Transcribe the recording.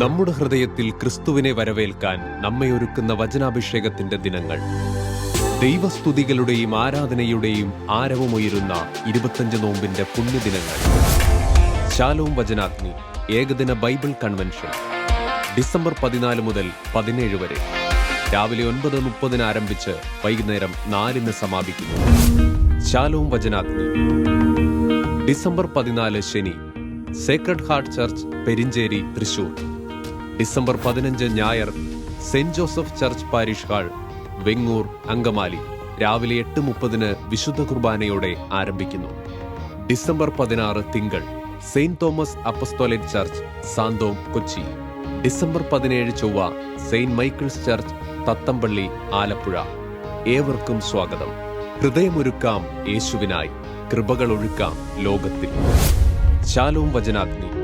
നമ്മുടെ ഹൃദയത്തിൽ ക്രിസ്തുവിനെ വരവേൽക്കാൻ നമ്മെ ഒരുക്കുന്ന വചനാഭിഷേകത്തിന്റെ ദിനങ്ങൾ. ദൈവസ്തുതികളുടെയും ആരാധനയുടെയും ആരവമുയരുന്ന ഇരുപത്തഞ്ച് നോമ്പിന്റെ പുണ്യദിനങ്ങൾ. ശാലോം വചനാഗ്നി ഏകദിന ബൈബിൾ കൺവെൻഷൻ. ഡിസംബർ പതിനാല് മുതൽ പതിനേഴ് വരെ. രാവിലെ ഒൻപത് മുപ്പതിന് ആരംഭിച്ച് വൈകുന്നേരം നാലിന് സമാപിക്കുന്നു. ശാലോം വചനാഗ്നി. ഡിസംബർ പതിനാല് ശനി Sacred Heart Church Perinjeri Thrissur. December പതിനഞ്ച് ഞായർ Saint Joseph Church parish hall Vengoor Angamaly രാവിലെ എട്ട് മുപ്പതിന് വിശുദ്ധ കുർബാനയോടെ ആരംഭിക്കുന്നു. ഡിസംബർ പതിനാറ് തിങ്കൾ Saint Thomas Apostolic Church Santhome Kochi. December പതിനേഴ് ചൊവ്വ Saint Michael's Church Thathampally Alappuzha. ഏവർക്കും സ്വാഗതം. ഹൃദയമൊരുക്കാം യേശുവിനായി കൃപകളൊഴുക്കാം ലോകത്തിൽ. ശാലോം വചനാഗ്നി.